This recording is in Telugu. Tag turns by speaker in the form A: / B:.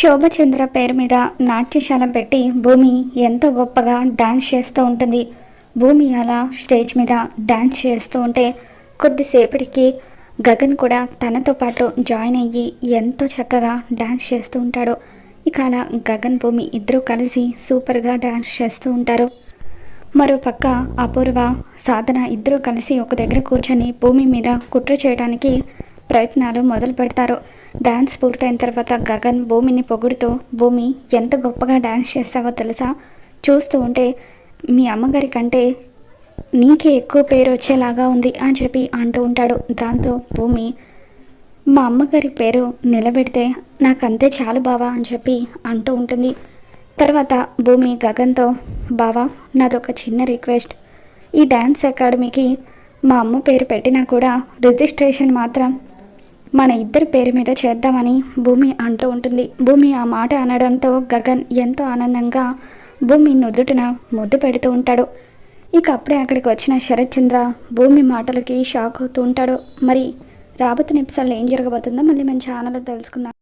A: శోభచంద్ర పేరు మీద నాట్యశాల పెట్టి భూమి ఎంతో గొప్పగా డాన్స్ చేస్తూ ఉంటుంది. భూమి అలా స్టేజ్ మీద డాన్స్ చేస్తూ ఉంటే కొద్దిసేపటికి గగన్ కూడా తనతో పాటు జాయిన్ అయ్యి ఎంతో చక్కగా డాన్స్ చేస్తూ ఉంటాడు. ఇక అలా గగన్ భూమి ఇద్దరూ కలిసి సూపర్గా డాన్స్ చేస్తూ ఉంటారు. మరోపక్క అపూర్వ సాధన ఇద్దరూ కలిసి ఒక దగ్గర కూర్చొని భూమి మీద కుట్ర చేయడానికి ప్రయత్నాలు మొదలు పెడతారు డాన్స్ పూర్తయిన తర్వాత గగన్ భూమిని పొగుడుతూ భూమి ఎంత గొప్పగా డాన్స్ చేస్తావో తెలుసా? చూస్తూ ఉంటే మీ అమ్మగారి కంటే నీకే ఎక్కువ పేరు వచ్చేలాగా ఉంది అని చెప్పి అంటూ ఉంటాడు. దాంతో భూమి మా అమ్మగారి పేరు నిలబెడితే నాకు అంతే చాలు బావా అని చెప్పి అంటూ ఉంటుంది. తర్వాత భూమి గగన్తో బావా నాదొక చిన్న రిక్వెస్ట్. ఈ డ్యాన్స్ అకాడమీకి మా అమ్మ పేరు పెట్టినా కూడా రిజిస్ట్రేషన్ మాత్రం మన ఇద్దరి పేరు మీద చేద్దామని భూమి అంటూ ఉంటుంది. భూమి ఆ మాట అనడంతో గగన్ ఎంతో ఆనందంగా భూమి నుదుటిన ముద్దు పెడుతూ ఉంటాడు. ఇక అప్పుడే అక్కడికి వచ్చిన శరత్ చంద్ర భూమి మాటలకి షాక్ అవుతూ ఉంటాడు. మరి రాబోతున్న ఎపిసోడ్లో ఏం జరగబోతుందో మళ్ళీ మన ఛానల్లో తెలుసుకుందాం.